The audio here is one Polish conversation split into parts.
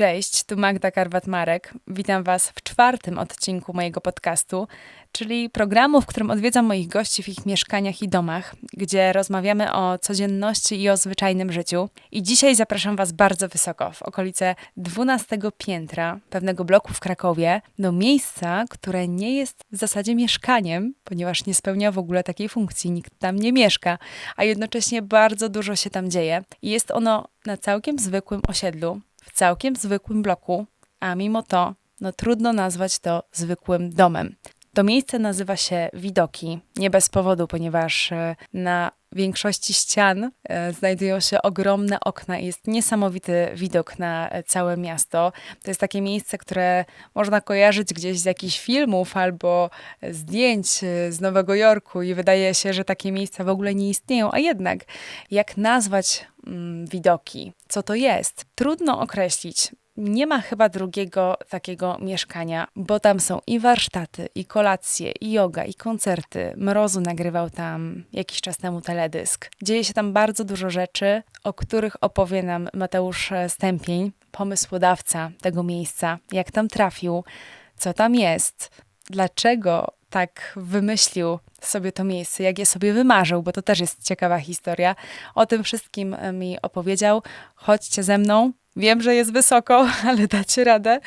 Cześć, tu Magda Karwat-Marek. Witam Was w czwartym odcinku mojego podcastu, czyli programu, w którym odwiedzam moich gości w ich mieszkaniach i domach, gdzie rozmawiamy o codzienności i o zwyczajnym życiu. I dzisiaj zapraszam Was bardzo wysoko, w okolice 12 piętra pewnego bloku w Krakowie, do miejsca, które nie jest w zasadzie mieszkaniem, ponieważ nie spełnia w ogóle takiej funkcji, nikt tam nie mieszka, a jednocześnie bardzo dużo się tam dzieje. I jest ono na całkiem zwykłym osiedlu, w całkiem zwykłym bloku, a mimo to no trudno nazwać to zwykłym domem. To miejsce nazywa się Widoki, nie bez powodu, ponieważ e, na większości ścian e, znajdują się ogromne okna i jest niesamowity widok na e, całe miasto. To jest takie miejsce, które można kojarzyć gdzieś z jakichś filmów albo zdjęć e, z Nowego Jorku i wydaje się, że takie miejsca w ogóle nie istnieją, a jednak jak nazwać mm, widoki? Co to jest? Trudno określić nie ma chyba drugiego takiego mieszkania, bo tam są i warsztaty, i kolacje, i yoga, i koncerty. Mrozu nagrywał tam jakiś czas temu teledysk. Dzieje się tam bardzo dużo rzeczy, o których opowie nam Mateusz Stępień, pomysłodawca tego miejsca, jak tam trafił, co tam jest, dlaczego tak wymyślił sobie to miejsce, jak je sobie wymarzył, bo to też jest ciekawa historia. O tym wszystkim mi opowiedział. Chodźcie ze mną, Wiem, że jest wysoko, ale dacie radę.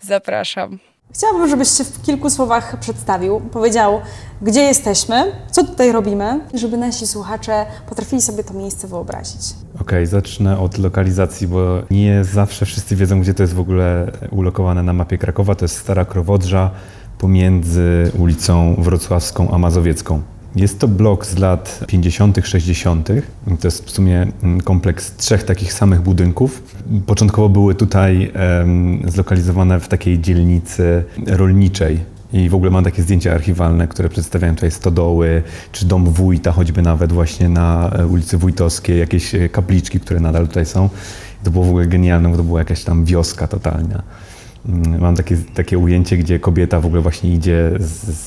Zapraszam. Chciałabym, żebyś się w kilku słowach przedstawił, powiedział, gdzie jesteśmy, co tutaj robimy, żeby nasi słuchacze potrafili sobie to miejsce wyobrazić. Okej, okay, zacznę od lokalizacji, bo nie zawsze wszyscy wiedzą, gdzie to jest w ogóle ulokowane na mapie Krakowa. To jest Stara Krowodrza pomiędzy ulicą Wrocławską a Mazowiecką. Jest to blok z lat 50., 60. To jest w sumie mm, kompleks trzech takich samych budynków. Początkowo były tutaj zlokalizowane w takiej dzielnicy rolniczej. I w ogóle mam takie zdjęcia archiwalne, które przedstawiają tutaj stodoły, czy dom wójta, choćby nawet właśnie na e, ulicy Wójtowskiej, jakieś e, kapliczki, które nadal tutaj są. To było w ogóle genialne, bo to była jakaś tam wioska totalna. Mm, mam takie, takie ujęcie, gdzie kobieta w ogóle właśnie idzie z,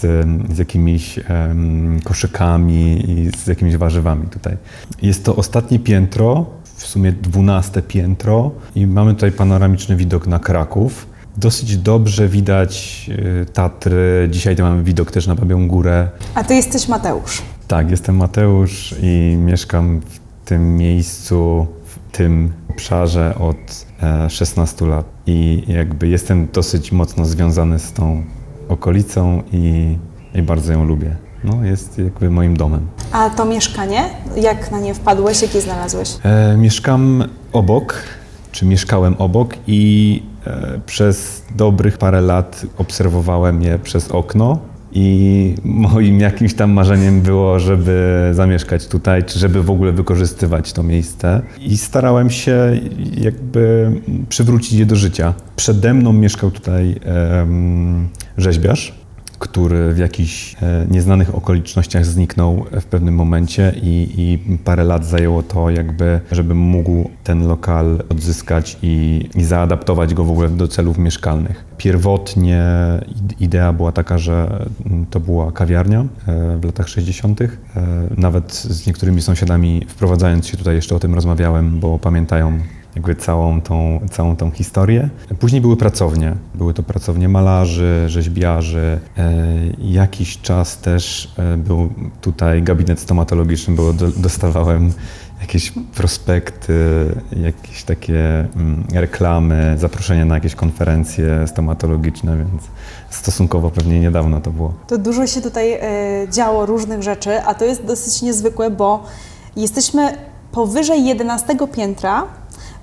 z jakimiś um, koszykami i z jakimiś warzywami tutaj. Jest to ostatnie piętro, w sumie dwunaste piętro i mamy tutaj panoramiczny widok na Kraków. Dosyć dobrze widać y, Tatry. Dzisiaj to mamy widok też na Babią Górę. A ty jesteś Mateusz. Tak, jestem Mateusz i mieszkam w tym miejscu, w tym obszarze od 16 e, lat i jakby jestem dosyć mocno związany z tą okolicą i, i bardzo ją lubię. No, jest jakby moim domem. A to mieszkanie, jak na nie wpadłeś, jakie znalazłeś? E, mieszkam obok, czy mieszkałem obok i e, przez dobrych parę lat obserwowałem je przez okno i moim jakimś tam marzeniem było, żeby zamieszkać tutaj, czy żeby w ogóle wykorzystywać to miejsce. I starałem się jakby przywrócić je do życia. Przede mną mieszkał tutaj um, rzeźbiarz, który w jakichś e, nieznanych okolicznościach zniknął w pewnym momencie i, i, parę lat zajęło to jakby, żeby mógł ten lokal odzyskać i, i zaadaptować go w ogóle do celów mieszkalnych. Pierwotnie idea była taka, że to była kawiarnia e, w latach 60. E, nawet z niektórymi sąsiadami wprowadzając się tutaj jeszcze o tym rozmawiałem, bo pamiętają jakby całą tą, całą tą historię. Później były pracownie. Były to pracownie malarzy, rzeźbiarzy. E, jakiś czas też e, był tutaj gabinet stomatologiczny, bo do, dostawałem jakieś prospekty, jakieś takie mm, reklamy, zaproszenia na jakieś konferencje stomatologiczne, więc stosunkowo pewnie niedawno to było. To dużo się tutaj e, działo różnych rzeczy, a to jest dosyć niezwykłe, bo jesteśmy powyżej 11 piętra,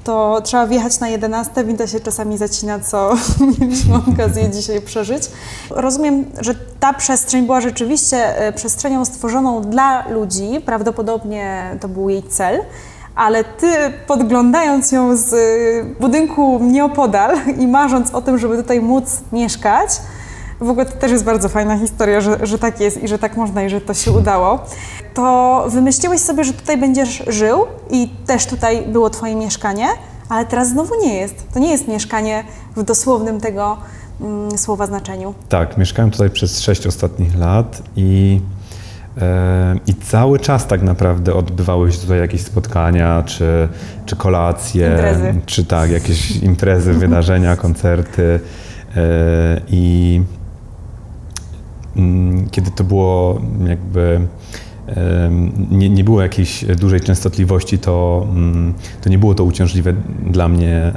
to trzeba wjechać na 11, winda się czasami zacina, co mieliśmy okazję dzisiaj przeżyć. Rozumiem, że ta przestrzeń była rzeczywiście e, przestrzenią stworzoną dla ludzi, prawdopodobnie to był jej cel, ale ty podglądając ją z e, budynku nieopodal i marząc o tym, żeby tutaj móc mieszkać, w ogóle to też jest bardzo fajna historia, że, że tak jest i że tak można i że to się udało. To wymyśliłeś sobie, że tutaj będziesz żył i też tutaj było twoje mieszkanie, ale teraz znowu nie jest. To nie jest mieszkanie w dosłownym tego mm, słowa znaczeniu. Tak, mieszkałem tutaj przez sześć ostatnich lat i E, I cały czas tak naprawdę odbywały się tutaj jakieś spotkania, czy, czy kolacje, Imprezy. czy tak, jakieś imprezy, wydarzenia, koncerty. E, I kiedy to było jakby nie, nie było jakiejś dużej częstotliwości, to, mm, to nie było to uciążliwe dla mnie e,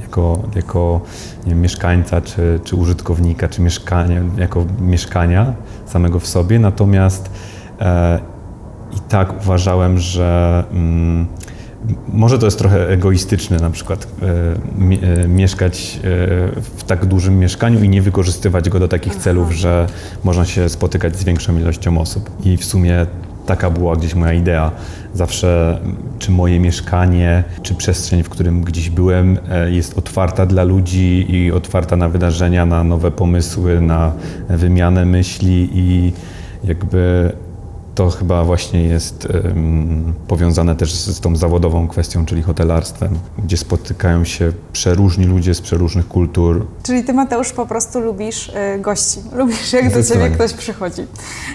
jako, jako wiem, mieszkańca, czy, czy użytkownika, czy mieszkania, jako mieszkania samego w sobie. Natomiast e, i tak uważałem, że mm, może to jest trochę egoistyczne na przykład e, e, mieszkać e, w tak dużym mieszkaniu i nie wykorzystywać go do takich celów, że można się spotykać z większą ilością osób. I w sumie taka była gdzieś moja idea. Zawsze czy moje mieszkanie, czy przestrzeń, w którym gdzieś byłem, e, jest otwarta dla ludzi i otwarta na wydarzenia, na nowe pomysły, na wymianę myśli i jakby to chyba właśnie jest em, powiązane też z, z tą zawodową kwestią, czyli hotelarstwem, gdzie spotykają się przeróżni ludzie z przeróżnych kultur. Czyli ty, Mateusz, po prostu lubisz y, gości. Lubisz, jak do ciebie ktoś przychodzi.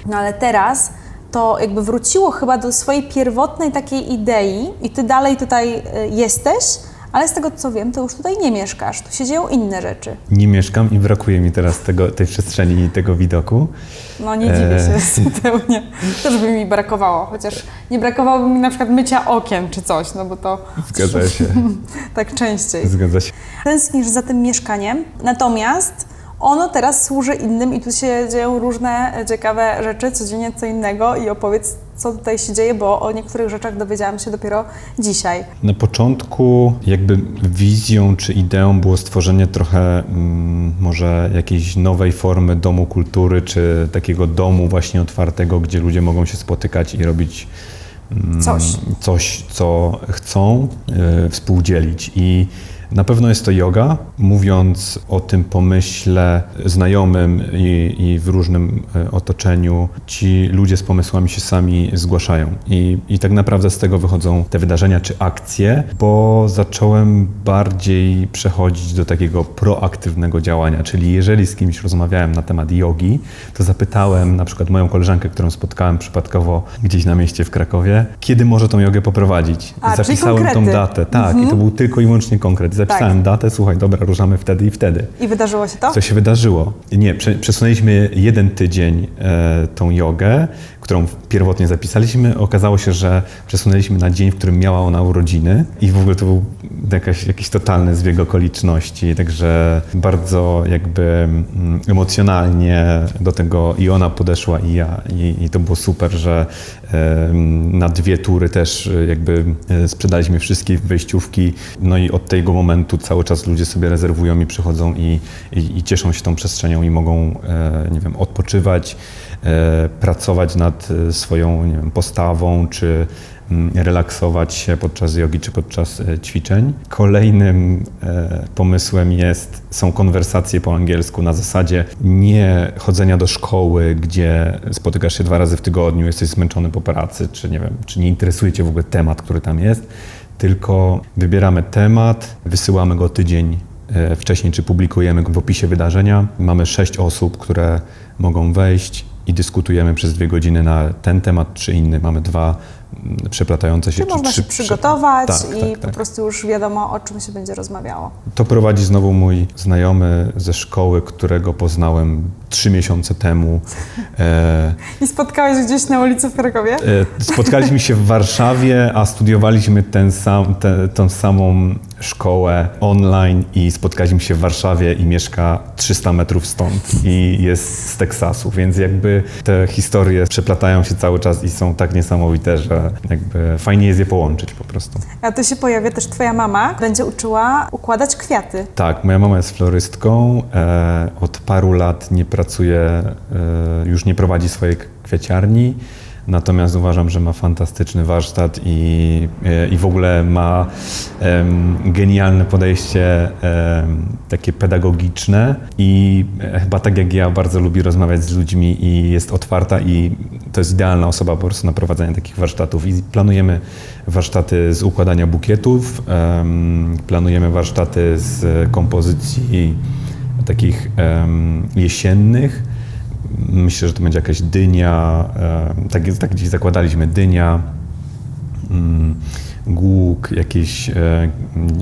No ale teraz to jakby wróciło chyba do swojej pierwotnej takiej idei i ty dalej tutaj y, jesteś, ale z tego co wiem, to już tutaj nie mieszkasz. Tu się dzieją inne rzeczy. Nie mieszkam i brakuje mi teraz tego, tej przestrzeni i tego widoku. No nie dziwię się Eee. zupełnie. Też by mi brakowało, chociaż nie brakowałoby mi na przykład mycia okien czy coś, no bo to Zgadza się, tak częściej. zgadza się. Tęsknisz za tym mieszkaniem, natomiast ono teraz służy innym i tu się dzieją różne e, ciekawe rzeczy, codziennie co innego i opowiedz, co tutaj się dzieje, bo o niektórych rzeczach dowiedziałam się dopiero dzisiaj. Na początku jakby wizją czy ideą było stworzenie trochę mm, może jakiejś nowej formy domu kultury, czy takiego domu właśnie otwartego, gdzie ludzie mogą się spotykać i robić mm, Coś. coś co chcą y, współdzielić. I na pewno jest to yoga. Mówiąc o tym pomyśle znajomym i, i w różnym e, otoczeniu, ci ludzie z pomysłami się sami zgłaszają. I, I tak naprawdę z tego wychodzą te wydarzenia czy akcje, bo zacząłem bardziej przechodzić do takiego proaktywnego działania. Czyli jeżeli z kimś rozmawiałem na temat jogi, to zapytałem na przykład moją koleżankę, którą spotkałem przypadkowo gdzieś na mieście w Krakowie, kiedy może tą jogę poprowadzić. A, Zapisałem tą datę. Tak, i to był tylko i wyłącznie konkret. Zapisałem Tak. datę, słuchaj, dobra, ruszamy wtedy i wtedy. I wydarzyło się to? Co się wydarzyło? Nie, prze, przesunęliśmy jeden tydzień e, tą jogę, którą pierwotnie zapisaliśmy. Okazało się, że przesunęliśmy na dzień, w którym miała ona urodziny i w ogóle to był jakaś, jakiś totalny zbieg okoliczności, także bardzo jakby mm, emocjonalnie do tego i ona podeszła i ja i, i to było super, że na dwie tury też e, jakby e, sprzedaliśmy wszystkie wejściówki, no i od tego momentu cały czas ludzie sobie rezerwują i przychodzą i, i, i cieszą się tą przestrzenią i mogą, e, nie wiem, odpoczywać, pracować nad swoją, nie wiem, postawą, czy relaksować się podczas jogi czy podczas e, ćwiczeń. Kolejnym e, pomysłem jest, są konwersacje po angielsku na zasadzie nie chodzenia do szkoły, gdzie spotykasz się dwa razy w tygodniu, jesteś zmęczony po pracy, czy nie wiem, czy nie interesuje cię w ogóle temat, który tam jest, tylko wybieramy temat, wysyłamy go tydzień e, wcześniej, czy publikujemy go w opisie wydarzenia. Mamy sześć osób, które mogą wejść i dyskutujemy przez dwie godziny na ten temat czy inny. Mamy dwa mm, przeplatające się. Czy czy można się przygotować Tak, i tak, po tak. prostu już wiadomo, o czym się będzie rozmawiało. To prowadzi znowu mój znajomy ze szkoły, którego poznałem trzy miesiące temu. E, I spotkałeś gdzieś na ulicy w Krakowie? E, Spotkaliśmy się w Warszawie, a studiowaliśmy ten sam, te, samą szkołę online i spotkaliśmy się w Warszawie i mieszka 300 metrów stąd i jest z Teksasu, więc jakby te historie przeplatają się cały czas i są tak niesamowite, że jakby fajnie jest je połączyć po prostu. A tu się pojawia też twoja mama, będzie uczyła układać kwiaty. Tak, moja mama jest florystką, e, od paru lat nie pracuje, e, już nie prowadzi swojej kwieciarni, natomiast uważam, że ma fantastyczny warsztat i, e, i w ogóle ma em, genialne podejście em, takie pedagogiczne i e, chyba tak jak ja bardzo lubi rozmawiać z ludźmi i jest otwarta i to jest idealna osoba po prostu na prowadzenie takich warsztatów. I planujemy warsztaty z układania bukietów, em, planujemy warsztaty z kompozycji takich jesiennych, myślę, że to będzie jakaś dynia, e, tak, tak gdzieś zakładaliśmy, dynia, mm, głuk, jakieś, e,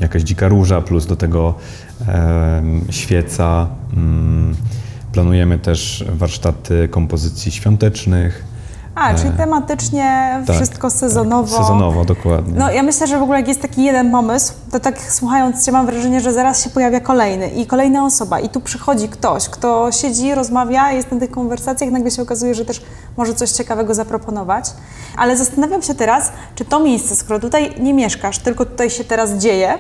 jakaś dzika róża, plus do tego e, świeca. Mm, Planujemy też warsztaty kompozycji świątecznych. A, czyli E, tematycznie tak, wszystko sezonowo. Sezonowo, dokładnie. No ja myślę, że w ogóle jak jest taki jeden pomysł, to tak słuchając Cię mam wrażenie, że zaraz się pojawia kolejny i kolejna osoba i tu przychodzi ktoś, kto siedzi, rozmawia, jest na tych konwersacjach, nagle się okazuje, że też może coś ciekawego zaproponować. Ale zastanawiam się teraz, czy to miejsce, skoro tutaj nie mieszkasz, tylko tutaj się teraz dzieje,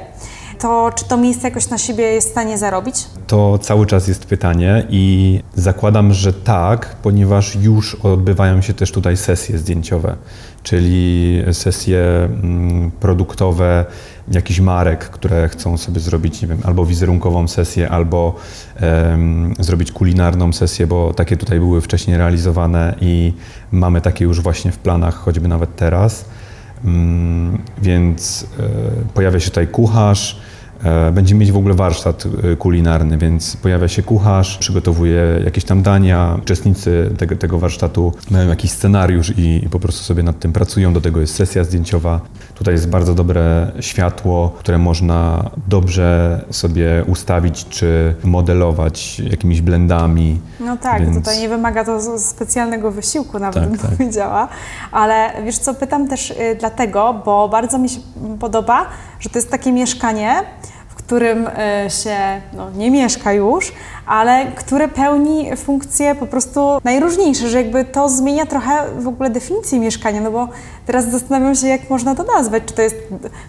to czy to miejsce jakoś na siebie jest w stanie zarobić? To cały czas jest pytanie i zakładam, że tak, ponieważ już odbywają się też tutaj sesje zdjęciowe, czyli sesje mm, produktowe jakichś marek, które chcą sobie zrobić, nie wiem, albo wizerunkową sesję, albo em, zrobić kulinarną sesję, bo takie tutaj były wcześniej realizowane i mamy takie już właśnie w planach, choćby nawet teraz. Mm, Więc e, pojawia się tutaj kucharz, Będziemy mieć w ogóle warsztat e, kulinarny, więc pojawia się kucharz, przygotowuje jakieś tam dania. Uczestnicy tego, tego warsztatu mają jakiś scenariusz i, i po prostu sobie nad tym pracują. Do tego jest sesja zdjęciowa. Tutaj jest bardzo dobre światło, które można dobrze sobie ustawić czy modelować jakimiś blendami. No tak, Więc- tutaj nie wymaga to specjalnego wysiłku, nawet Tak, bym tak. powiedziała. Ale wiesz co, pytam też y, dlatego, bo bardzo mi się podoba, że to jest takie mieszkanie, w którym y, się no, nie mieszka już, ale które pełni funkcje po prostu najróżniejsze, że jakby to zmienia trochę w ogóle definicję mieszkania, no bo teraz zastanawiam się, jak można to nazwać. Czy to jest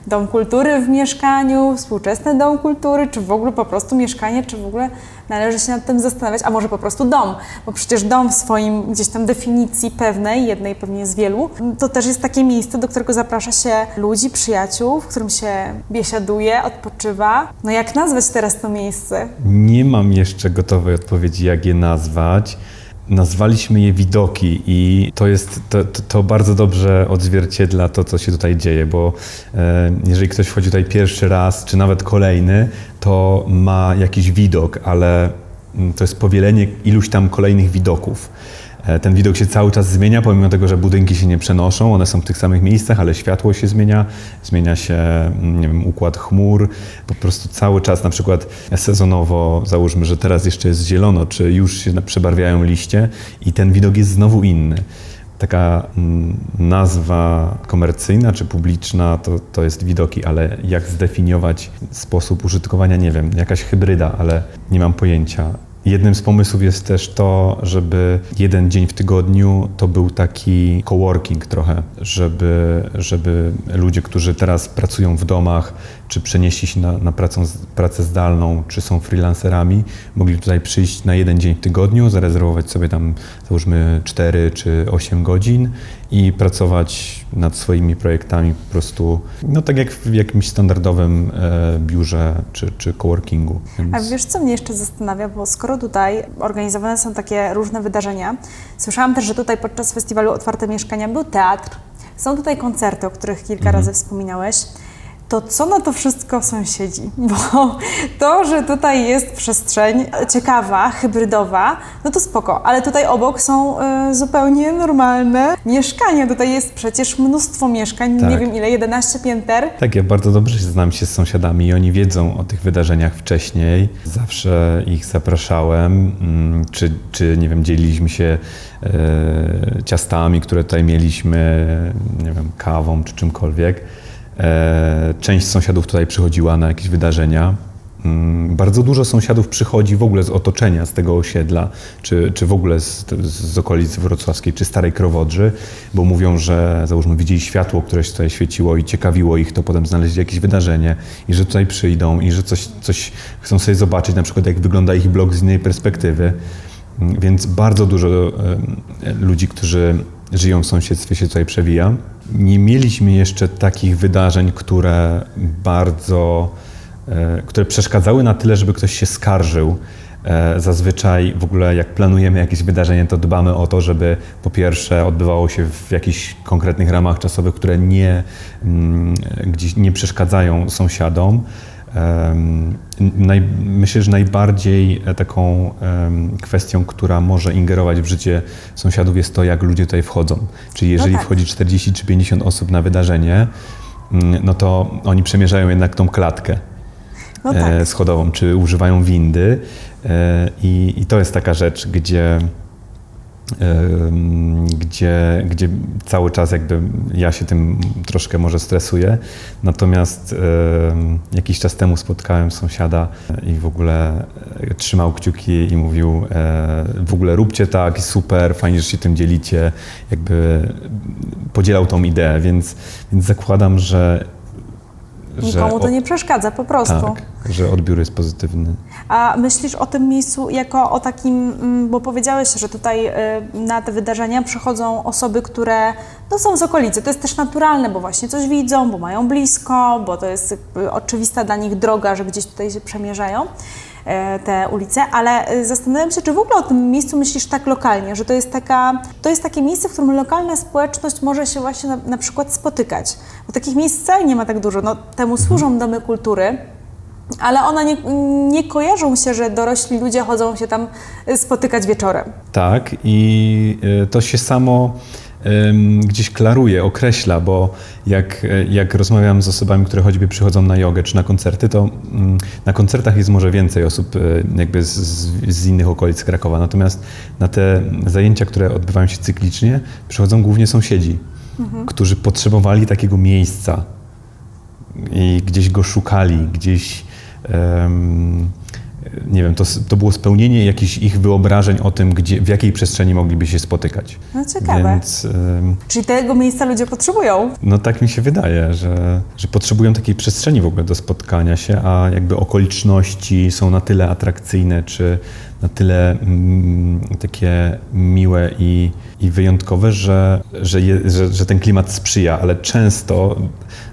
dom kultury w mieszkaniu, współczesny dom kultury, czy w ogóle po prostu mieszkanie, czy w ogóle należy się nad tym zastanawiać, a może po prostu dom, bo przecież dom w swoim gdzieś tam definicji pewnej, jednej pewnie z wielu, to też jest takie miejsce, do którego zaprasza się ludzi, przyjaciół, w którym się biesiaduje, odpoczywa. No jak nazwać teraz to miejsce? Nie mam jeszcze gotowej odpowiedzi, jak je nazwać. Nazwaliśmy je widoki i to jest, to, to, bardzo dobrze odzwierciedla to, co się tutaj dzieje, bo e, jeżeli ktoś wchodzi tutaj pierwszy raz, czy nawet kolejny, to ma jakiś widok, ale mm, to jest powielenie iluś tam kolejnych widoków. E, Ten widok się cały czas zmienia, pomimo tego, że budynki się nie przenoszą, one są w tych samych miejscach, ale światło się zmienia, zmienia się mm, nie wiem, układ chmur, po prostu cały czas, na przykład sezonowo, załóżmy, że teraz jeszcze jest zielono, czy już się przebarwiają liście i ten widok jest znowu inny. Taka mm, nazwa komercyjna czy publiczna to, to jest widoki, ale jak zdefiniować sposób użytkowania, nie wiem, jakaś hybryda, ale nie mam pojęcia. Jednym z pomysłów jest też to, żeby jeden dzień w tygodniu to był taki coworking trochę, żeby, żeby ludzie, którzy teraz pracują w domach, czy przenieśli się na, na pracę, pracę zdalną, czy są freelancerami, mogli tutaj przyjść na jeden dzień w tygodniu, zarezerwować sobie tam załóżmy 4 czy 8 godzin i pracować nad swoimi projektami po prostu, no tak jak w jakimś standardowym e, biurze czy, czy coworkingu. Więc... A wiesz, co mnie jeszcze zastanawia, bo skoro tutaj organizowane są takie różne wydarzenia, słyszałam też, że tutaj podczas festiwalu Otwarte Mieszkania był teatr, są tutaj koncerty, o których kilka Mhm. razy wspominałeś. To co na to wszystko sąsiedzi? Bo to, że tutaj jest przestrzeń ciekawa, hybrydowa, no to spoko, ale tutaj obok są y, zupełnie normalne mieszkania. Tutaj jest przecież mnóstwo mieszkań, nie Tak. wiem ile, 11 pięter. Tak, ja bardzo dobrze się znam się z sąsiadami i oni wiedzą o tych wydarzeniach wcześniej. Zawsze ich zapraszałem, mm, czy, czy nie wiem, dzieliliśmy się e, ciastami, które tutaj mieliśmy, nie wiem, kawą czy czymkolwiek. E, część sąsiadów tutaj przychodziła na jakieś wydarzenia. Mm, Bardzo dużo sąsiadów przychodzi w ogóle z otoczenia, z tego osiedla, czy, czy w ogóle z, z okolicy wrocławskiej, czy Starej Krowodrzy, bo mówią, że załóżmy widzieli światło, które się tutaj świeciło i ciekawiło ich, to potem znaleźli jakieś wydarzenie i że tutaj przyjdą i że coś, coś chcą sobie zobaczyć, na przykład jak wygląda ich blog z innej perspektywy. Mm, Więc bardzo dużo em, ludzi, którzy żyją w sąsiedztwie się tutaj przewija. Nie mieliśmy jeszcze takich wydarzeń, które bardzo e, które przeszkadzały na tyle, żeby ktoś się skarżył. E, Zazwyczaj w ogóle jak planujemy jakieś wydarzenie, to dbamy o to, żeby po pierwsze odbywało się w jakichś konkretnych ramach czasowych, które nie, mm, gdzieś nie przeszkadzają sąsiadom. Naj, myślę, że najbardziej e, taką kwestią, która może ingerować w życie sąsiadów jest to, jak ludzie tutaj wchodzą. Czyli jeżeli tak. wchodzi 40 czy 50 osób na wydarzenie, mm, no to oni przemierzają jednak tą klatkę No tak. e, schodową, czy używają windy. E, i, I to jest taka rzecz, gdzie, gdzie, gdzie cały czas jakby ja się tym troszkę może stresuję. Natomiast jakiś czas temu spotkałem sąsiada i w ogóle e, trzymał kciuki i mówił e, w ogóle róbcie tak, super, fajnie, że się tym dzielicie. Jakby podzielał tą ideę, więc, więc zakładam, że Nikomu to o- nie przeszkadza, po prostu. tak, że odbiór jest pozytywny. A myślisz o tym miejscu jako o takim, mm, bo powiedziałeś, że tutaj y, na te wydarzenia przychodzą osoby, które no, są z okolicy. To jest też naturalne, bo właśnie coś widzą, bo mają blisko, bo to jest oczywista dla nich droga, że gdzieś tutaj się przemierzają te ulice, ale y, zastanawiam się, czy w ogóle o tym miejscu myślisz tak lokalnie, że to jest, taka, to jest takie miejsce, w którym lokalna społeczność może się właśnie na, na przykład spotykać. Bo takich miejsc wcale nie ma tak dużo. No, temu służą domy kultury, ale one nie, nie kojarzą się, że dorośli ludzie chodzą się tam y, spotykać wieczorem. Tak, i to się samo gdzieś klaruje, określa, bo jak, jak rozmawiam z osobami, które choćby przychodzą na jogę czy na koncerty, to mm, na koncertach jest może więcej osób y, jakby z, z, innych okolic Krakowa, natomiast na te zajęcia, które odbywają się cyklicznie, przychodzą głównie sąsiedzi, którzy potrzebowali takiego miejsca i gdzieś go szukali, gdzieś em, nie wiem, to, to było spełnienie jakichś ich wyobrażeń o tym, gdzie, w jakiej przestrzeni mogliby się spotykać. No ciekawe. Więc Czyli tego miejsca ludzie potrzebują. no tak mi się wydaje, że, że potrzebują takiej przestrzeni w ogóle do spotkania się, a jakby okoliczności są na tyle atrakcyjne, czy na tyle mm, takie miłe i, i wyjątkowe, że, że, je, że, że ten klimat sprzyja, ale często,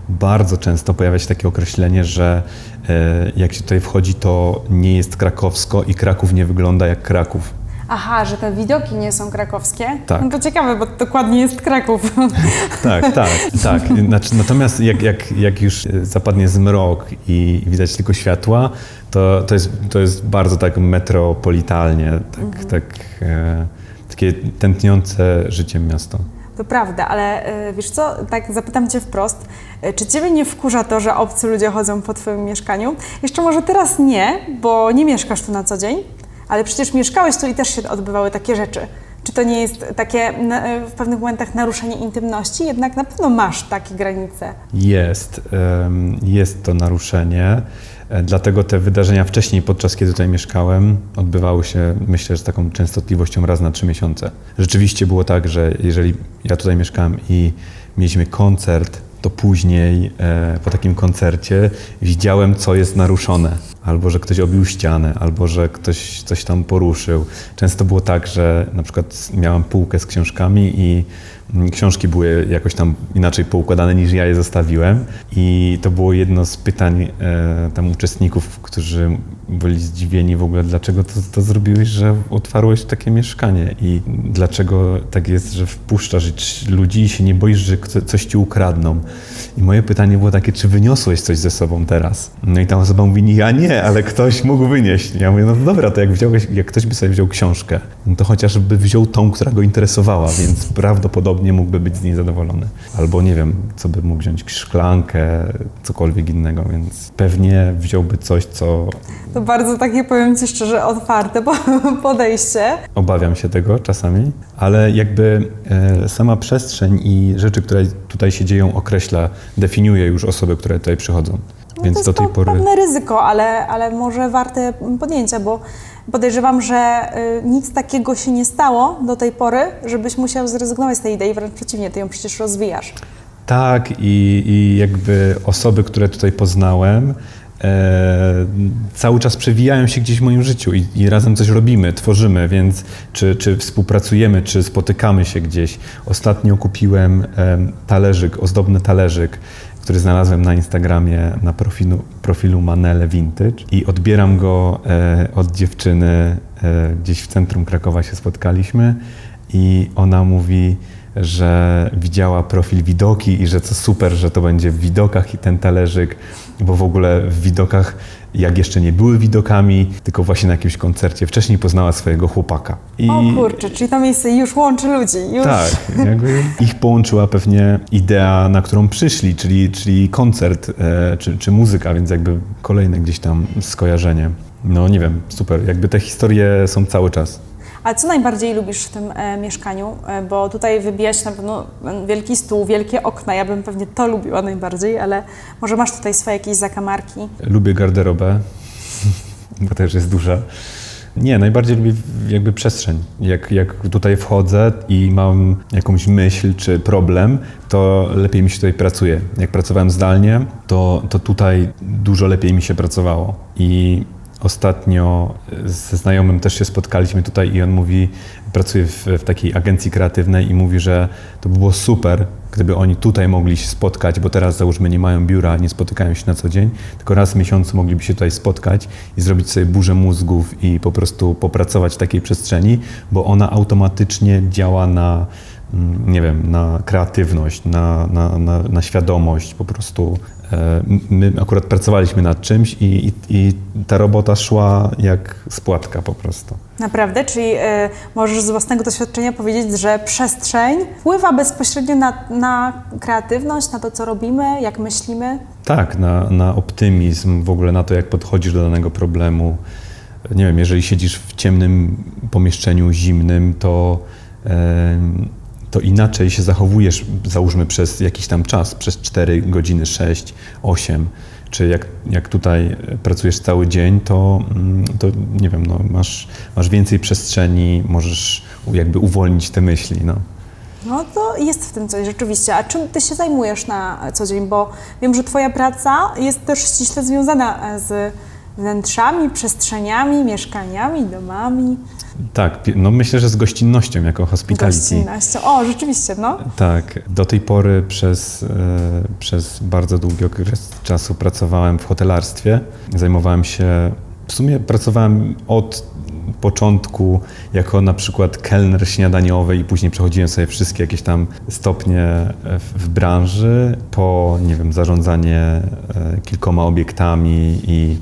bardzo często pojawia się takie określenie, że e, jak się tutaj wchodzi, to nie jest krakowsko i Kraków nie wygląda jak Kraków. Aha, że te widoki nie są krakowskie? Tak. No to ciekawe, bo dokładnie jest Kraków. Tak, tak, tak. Znaczy, natomiast jak, jak, jak już zapadnie zmrok i widać tylko światła, to, to, jest, to jest bardzo tak metropolitalnie, tak, tak, e, takie tętniące życiem miasto. To prawda, ale y, wiesz co, tak zapytam Cię wprost, y, czy Ciebie nie wkurza to, że obcy ludzie chodzą po Twoim mieszkaniu? Jeszcze może teraz nie, bo nie mieszkasz tu na co dzień, ale przecież mieszkałeś tu i też się odbywały takie rzeczy. Czy to nie jest takie y, w pewnych momentach naruszenie intymności? Jednak na pewno masz takie granice. Jest, jest to naruszenie. E, Dlatego te wydarzenia wcześniej, podczas kiedy tutaj mieszkałem, odbywały się, myślę, z taką częstotliwością raz na trzy miesiące. Rzeczywiście było tak, że jeżeli ja tutaj mieszkałem i mieliśmy koncert, to później e, po takim koncercie widziałem, co jest naruszone. Albo, że ktoś obił ścianę, albo, że ktoś coś tam poruszył. Często było tak, że na przykład miałam półkę z książkami i mm, książki były jakoś tam inaczej poukładane niż ja je zostawiłem. I to było jedno z pytań e, tam uczestników, którzy byli zdziwieni w ogóle, dlaczego to, to zrobiłeś, że otwarłeś takie mieszkanie i dlaczego tak jest, że wpuszczasz ludzi i się nie boisz, że coś ci ukradną. I moje pytanie było takie, czy wyniosłeś coś ze sobą teraz? No i ta osoba mówi, ja nie, ale ktoś mógł wynieść. Ja mówię, no dobra, to jak, wziąłeś, jak ktoś by sobie wziął książkę, no to chociażby wziął tą, która go interesowała, więc prawdopodobnie mógłby być z niej zadowolony. Albo nie wiem, co by mógł wziąć, szklankę, cokolwiek innego, więc pewnie wziąłby coś, co To bardzo takie, powiem Ci szczerze, otwarte po- podejście. Obawiam się tego czasami, ale jakby e, sama przestrzeń i rzeczy, które tutaj się dzieją, określa, definiuje już osoby, które tutaj przychodzą. No Więc to do jest tej to pory. pewne ryzyko, ale, ale może warte podjęcia, bo podejrzewam, że y, nic takiego się nie stało do tej pory, żebyś musiał zrezygnować z tej idei, wręcz przeciwnie, ty ją przecież rozwijasz. Tak, i, i jakby osoby, które tutaj poznałem, e, cały czas przewijają się gdzieś w moim życiu i, i razem coś robimy, tworzymy, więc czy, czy współpracujemy, czy spotykamy się gdzieś. Ostatnio kupiłem em, talerzyk, ozdobny talerzyk, który znalazłem na Instagramie na profilu, profilu Manele Vintage. I odbieram go e, od dziewczyny, e, gdzieś w centrum Krakowa się spotkaliśmy. I ona mówi, że widziała profil widoki i że co super, że to będzie w widokach i ten talerzyk, bo w ogóle w widokach, jak jeszcze nie były widokami, tylko właśnie na jakimś koncercie wcześniej poznała swojego chłopaka. I O kurczę, czyli to miejsce już łączy ludzi. Już. tak, jakby ich połączyła pewnie idea, na którą przyszli, czyli, czyli koncert e, czy, czy muzyka, więc jakby kolejne gdzieś tam skojarzenie. No nie wiem, super. Jakby te historie są cały czas. A co najbardziej lubisz w tym e, mieszkaniu? E, bo tutaj wybija się na pewno wielki stół, wielkie okna. Ja bym pewnie to lubiła najbardziej, ale może masz tutaj swoje jakieś zakamarki. Lubię garderobę, bo też jest duża. Nie, najbardziej lubię jakby przestrzeń. Jak, jak tutaj wchodzę i mam jakąś myśl czy problem, to lepiej mi się tutaj pracuje. Jak pracowałem zdalnie, to, to tutaj dużo lepiej mi się pracowało. I ostatnio ze znajomym też się spotkaliśmy tutaj i on mówi, pracuje w, w takiej agencji kreatywnej i mówi, że to by było super, gdyby oni tutaj mogli się spotkać, bo teraz załóżmy nie mają biura, nie spotykają się na co dzień, tylko raz w miesiącu mogliby się tutaj spotkać i zrobić sobie burzę mózgów i po prostu popracować w takiej przestrzeni, bo ona automatycznie działa na, mm, nie wiem, na kreatywność, na, na, na, na świadomość, po prostu. e, My akurat pracowaliśmy nad czymś i, i, i ta robota szła jak spłatka po prostu. Naprawdę? Czyli e, możesz z własnego doświadczenia powiedzieć, że przestrzeń wpływa bezpośrednio na, na kreatywność, na to, co robimy, jak myślimy? Tak, na, na optymizm, w ogóle na to, jak podchodzisz do danego problemu. Nie wiem, jeżeli siedzisz w ciemnym pomieszczeniu zimnym, to, to inaczej się zachowujesz, załóżmy przez jakiś tam czas, przez 4 godziny, 6, 8. Czy jak, jak tutaj pracujesz cały dzień, to, mm, to nie wiem, no, masz, masz więcej przestrzeni, możesz jakby uwolnić te myśli. No. No to jest w tym coś rzeczywiście. A czym ty się zajmujesz na co dzień? Bo wiem, że twoja praca jest też ściśle związana e, z wnętrzami, przestrzeniami, mieszkaniami, domami, Tak, no myślę, że z gościnnością jako hospitality. gościnnością. O, rzeczywiście, no. Tak, do tej pory przez, e, przez bardzo długi okres czasu pracowałem w hotelarstwie. Zajmowałem się, w sumie pracowałem od początku jako na przykład kelner śniadaniowy i później przechodziłem sobie wszystkie jakieś tam stopnie w, w branży po, nie wiem, zarządzanie e, kilkoma obiektami i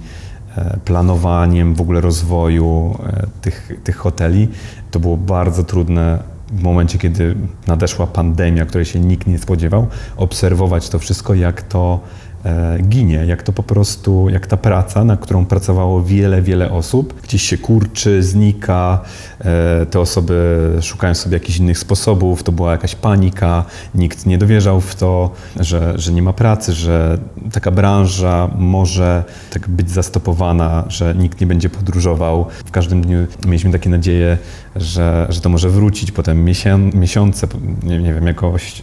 planowaniem w ogóle rozwoju e, tych, tych hoteli. To było bardzo trudne w momencie, kiedy nadeszła pandemia, której się nikt nie spodziewał, obserwować to wszystko, jak to e, ginie, jak to po prostu, jak ta praca, na którą pracowało wiele, wiele osób, gdzieś się kurczy, znika, e, te osoby szukają sobie jakichś innych sposobów, to była jakaś panika, nikt nie dowierzał w to, że, że nie ma pracy, że taka branża może tak być zastopowana, że nikt nie będzie podróżował. W każdym dniu mieliśmy takie nadzieje, że, że to może wrócić, potem miesiące, nie, nie wiem, jakoś,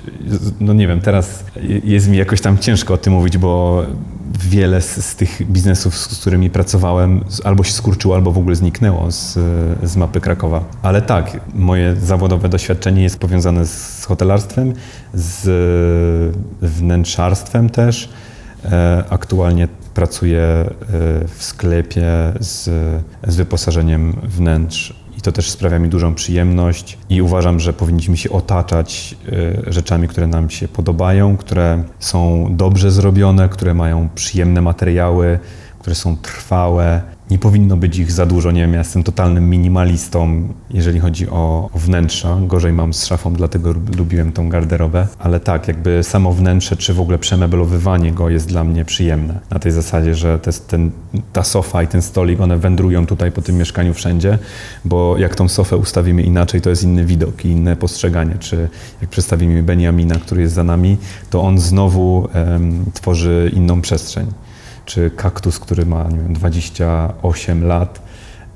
no nie wiem, teraz jest mi jakoś tam ciężko o tym mówić, bo wiele z, z tych biznesów, z, którymi pracowałem, albo się skurczyło, albo w ogóle zniknęło z, z mapy Krakowa. Ale tak, moje zawodowe doświadczenie jest powiązane z hotelarstwem, z wnętrzarstwem też. E, Aktualnie pracuję e, w sklepie z, z wyposażeniem wnętrz to też sprawia mi dużą przyjemność i uważam, że powinniśmy się otaczać e, rzeczami, które nam się podobają, które są dobrze zrobione, które mają przyjemne materiały, które są trwałe. Nie powinno być ich za dużo. Nie wiem, ja jestem totalnym minimalistą, jeżeli chodzi o, wnętrza. Gorzej mam z szafą, dlatego lubiłem tą garderobę. Ale tak, jakby samo wnętrze, czy w ogóle przemeblowywanie go jest dla mnie przyjemne. Na tej zasadzie, że te, ten, ta sofa i ten stolik, one wędrują tutaj po tym mieszkaniu wszędzie, bo jak tą sofę ustawimy inaczej, to jest inny widok i inne postrzeganie. Czy jak przedstawimy Beniamina, który jest za nami, to on znowu em, tworzy inną przestrzeń czy kaktus, który ma nie wiem, 28 lat.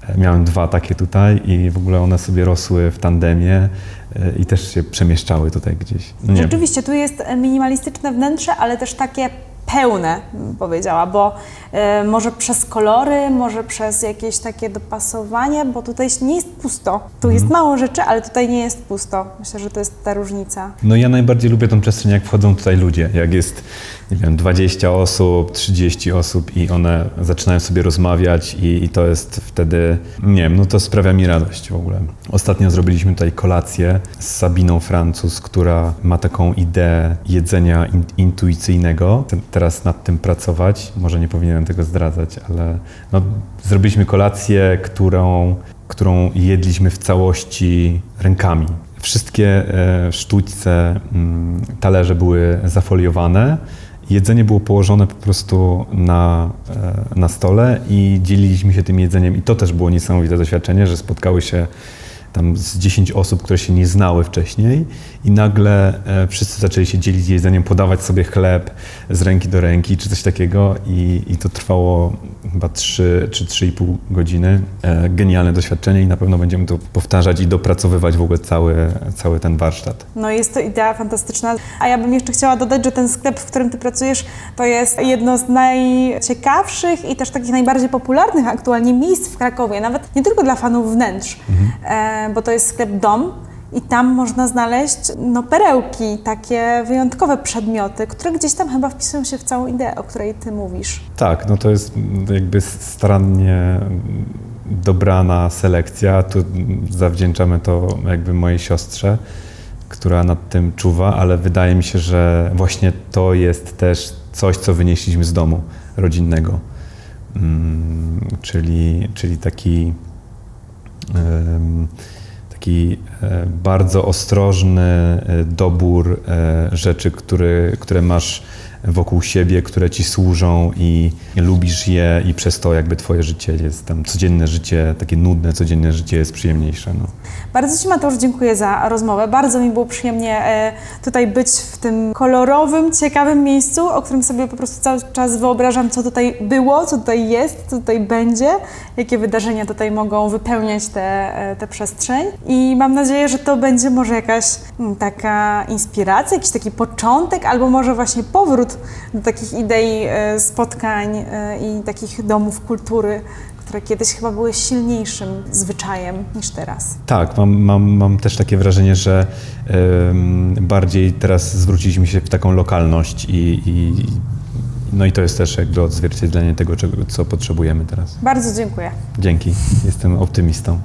E, Miałem dwa takie tutaj i w ogóle one sobie rosły w tandemie e, i też się przemieszczały tutaj gdzieś. Nie wiem. Rzeczywiście, tu jest minimalistyczne wnętrze, ale też takie pełne, powiedziała, bo e, może przez kolory, może przez jakieś takie dopasowanie, bo tutaj nie jest pusto. Tu jest mało rzeczy, ale tutaj nie jest pusto. Myślę, że to jest ta różnica. No ja najbardziej lubię tą przestrzeń, jak wchodzą tutaj ludzie, jak jest, nie wiem, 20 osób, 30 osób i one zaczynają sobie rozmawiać i, i to jest wtedy, nie wiem, no to sprawia mi radość w ogóle. Ostatnio zrobiliśmy tutaj kolację z Sabiną Francuz, która ma taką ideę jedzenia in, intuicyjnego. Te- Teraz nad tym pracować, może nie powinienem tego zdradzać, ale no, zrobiliśmy kolację, którą, którą jedliśmy w całości rękami. Wszystkie e, sztućce, mm, talerze były zafoliowane. Jedzenie było położone po prostu na, e, na stole i dzieliliśmy się tym jedzeniem. I to też było niesamowite doświadczenie, że spotkały się tam z 10 osób, które się nie znały wcześniej i nagle e, wszyscy zaczęli się dzielić jedzeniem, podawać sobie chleb z ręki do ręki czy coś takiego i, i to trwało chyba 3 czy 3,5 godziny. E, genialne doświadczenie i na pewno będziemy to powtarzać i dopracowywać w ogóle cały, cały ten warsztat. No jest to idea fantastyczna. A ja bym jeszcze chciała dodać, że ten sklep, w którym ty pracujesz, to jest jedno z najciekawszych i też takich najbardziej popularnych aktualnie miejsc w Krakowie. Nawet nie tylko dla fanów wnętrz, e, bo to jest sklep Dom. I tam można znaleźć no, perełki, takie wyjątkowe przedmioty, które gdzieś tam chyba wpisują się w całą ideę, o której ty mówisz. Tak, no to jest jakby starannie dobrana selekcja. Tu zawdzięczamy to jakby mojej siostrze, która nad tym czuwa, ale wydaje mi się, że właśnie to jest też coś, co wynieśliśmy z domu rodzinnego. Mm, czyli, czyli taki, taki e, bardzo ostrożny e, dobór e, rzeczy, który, które masz wokół siebie, które ci służą i lubisz je i przez to jakby twoje życie jest tam, codzienne życie, takie nudne codzienne życie jest przyjemniejsze. No. Bardzo Ci Mateusz dziękuję za rozmowę. Bardzo mi było przyjemnie e, tutaj być w tym kolorowym, ciekawym miejscu, o którym sobie po prostu cały czas wyobrażam, co tutaj było, co tutaj jest, co tutaj będzie, jakie wydarzenia tutaj mogą wypełniać tę e, tę przestrzeń. I mam nadzieję, że to będzie może jakaś mm, taka inspiracja, jakiś taki początek, albo może właśnie powrót do takich idei e, spotkań e, i takich domów kultury, które kiedyś chyba były silniejszym zwyczajem niż teraz. Tak, mam, mam, mam też takie wrażenie, że bardziej teraz zwróciliśmy się w taką lokalność i, i no i to jest też jakby odzwierciedlenie tego, czego, co potrzebujemy teraz. Bardzo dziękuję. Dzięki, jestem optymistą.